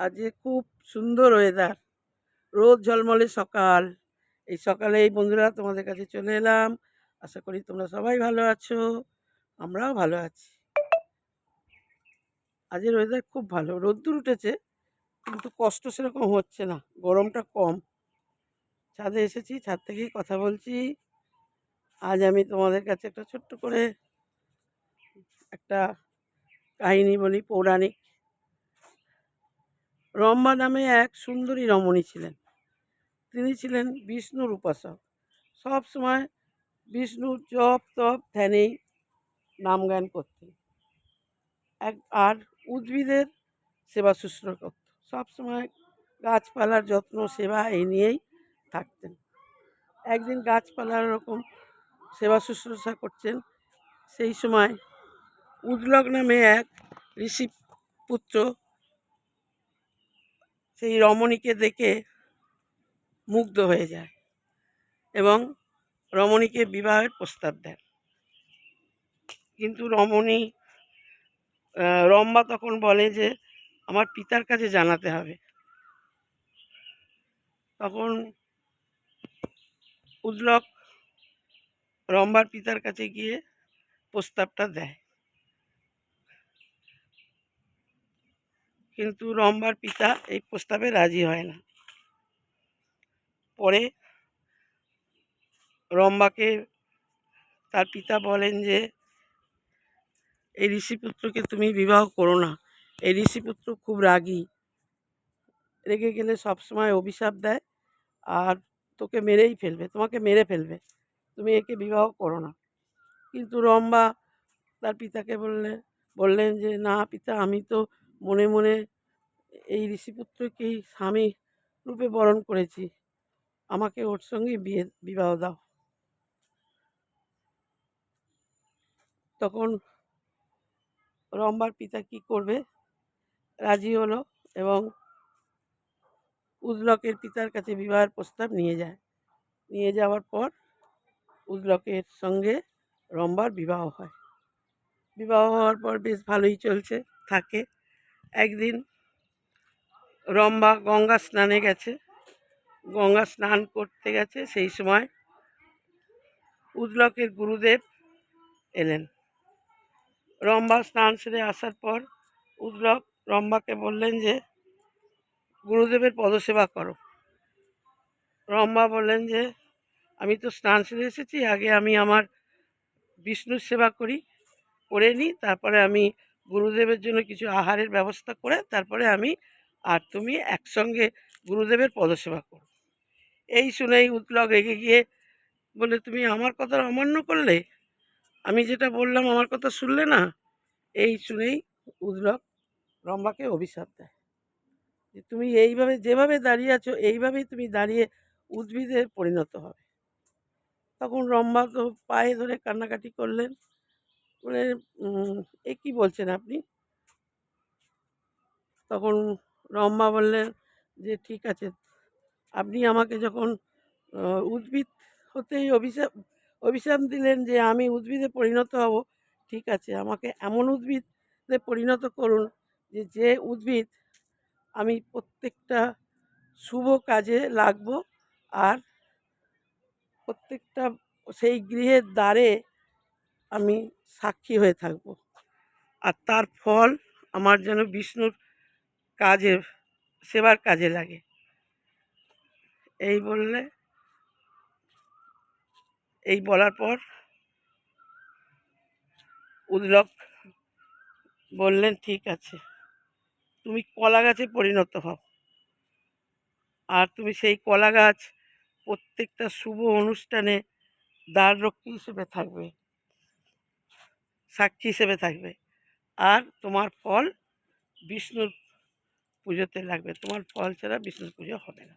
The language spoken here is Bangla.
আজকে খুব সুন্দর ওয়েদার রোদ ঝলমলে সকাল। এই সকালে এই বন্ধুরা তোমাদের কাছে চলে এলাম। আশা করি তোমরা সবাই ভালো আছো। আমরাও ভালো আছি। আজের ওয়েদার খুব ভালো। রোদ্দুর উঠেছে, কিন্তু কষ্ট সেরকম হচ্ছে না। গরমটা কম। ছাদে এসেছি, ছাদ থেকেই কথা বলছি। আজ আমি তোমাদের কাছে একটা ছোট্ট করে একটা কাহিনী বলি, পৌরাণিক। রম্বা নামে এক সুন্দরী রমণী ছিলেন। তিনি ছিলেন বিষ্ণুর উপাসক সব সময় বিষ্ণুর জপ তপ ধ্যানেই নাম গান করতেন। এক, আর উদ্ভিদের সেবা শুশ্রূষা করত। সবসময় গাছপালার যত্ন, সেবা এই নিয়েই থাকতেন। একদিন গাছপালার রকম সেবা শুশ্রূষা করছেন, সেই সময় উদ্লক নামে এক ঋষি পুত্র সেই রমণীকে দেখে মুগ্ধ হয়ে যায় এবং রমণীকে বিবাহের প্রস্তাব দেন। কিন্তু রমণী রম্বা তখন বলে যে, আমার পিতার কাছে জানাতে হবে। তখন উদ্লক রম্বার পিতার কাছে গিয়ে প্রস্তাবটা দেয়। কিন্তু রম্বার পিতা এই প্রস্তাবে রাজি হয় না। পরে রম্বাকে তার পিতা বলেন যে, এই ঋষিপুত্রকে তুমি বিবাহ করো না। এই ঋষিপুত্র খুব রাগী। রেগে গেলে সবসময় অভিশাপ দেয় আর তোকে মেরেই ফেলবে, তোমাকে মেরে ফেলবে। তুমি একে বিবাহ করো না। কিন্তু রম্বা তার পিতাকে বললে, বললেন যে, না পিতা, আমি তো মনে মনে এই ঋষিপুত্রকেই স্বামী রূপে বরণ করেছি। আমাকে ওর সঙ্গে বিয়ে, বিবাহ দাও। তখন রম্বার পিতা কি করবে? রাজি হলো এবং উদ্লকের পিতার কাছে বিবাহের প্রস্তাব নিয়ে যায়। নিয়ে যাওয়ার পর উদ্লকের সঙ্গে রম্বার বিবাহ হয়। বিবাহ হওয়ার পর বেশ ভালোই চলছে, থাকে। একদিন রম্বা গঙ্গা স্নানে গেছে। গঙ্গা স্নান করতে গেছে, সেই সময় উদলকের গুরুদেব এলেন। রম্বা স্নান সেরে আসার পর উদলক রম্বাকে বললেন যে, গুরুদেবের পদসেবা করো। রম্বা বললেন যে, আমি তো স্নান সেরে এসেছি, আগে আমি আমার বিষ্ণুর সেবা করি, করে নিই, তারপরে আমি গুরুদেবের জন্য কিছু আহারের ব্যবস্থা করে তারপরে আমি আর তুমি একসঙ্গে গুরুদেবের পদসেবা করো। এই শুনেই উৎলক রেগে গিয়ে বলে, তুমি আমার কথা অমান্য করলে? আমি যেটা বললাম আমার কথা শুনলে না? এই শুনেই উদ্লক রম্বাকে অভিশাপ দেয়। যে তুমি এইভাবে যেভাবে দাঁড়িয়ে আছো, এইভাবেই তুমি দাঁড়িয়ে উদ্ভিদে পরিণত হবে। তখন রম্বা তো পায়ে ধরে কান্নাকাটি করলেন। "উম, এ কি বলছেন আপনি? তখন রম্মা বললেন যে ঠিক আছে। আপনি আমাকে যখন উদ্ভিদ হতেই অভিশাপ অভিশাপ দিলেন যে আমি উদ্ভিদে পরিণত হব। ঠিক আছে আমাকে এমন উদ্ভিদে পরিণত করুন যে যে উদ্ভিদ আমি প্রত্যেকটা শুভ কাজে লাগবো আর প্রত্যেকটা সেই গৃহের দ্বারে আমি সাক্ষী হয়ে থাকব। আর তার ফল আমার যেন বিষ্ণুর কাজে, সেবার কাজে লাগে। এই বললে, এই বলার পর উদ্লক বললেন, ঠিক আছে। তুমি কলা গাছে পরিণত হও। আর তুমি সেই কলা গাছ প্রত্যেকটা শুভ অনুষ্ঠানে দ্বার রক্ষী হিসেবে থাকবে। সাক্ষী হিসেবে থাকবে। আর তোমার ফল বিষ্ণুর পুজোতে লাগবে। তোমার ফল ছাড়া বিষ্ণুর পুজো হবে না।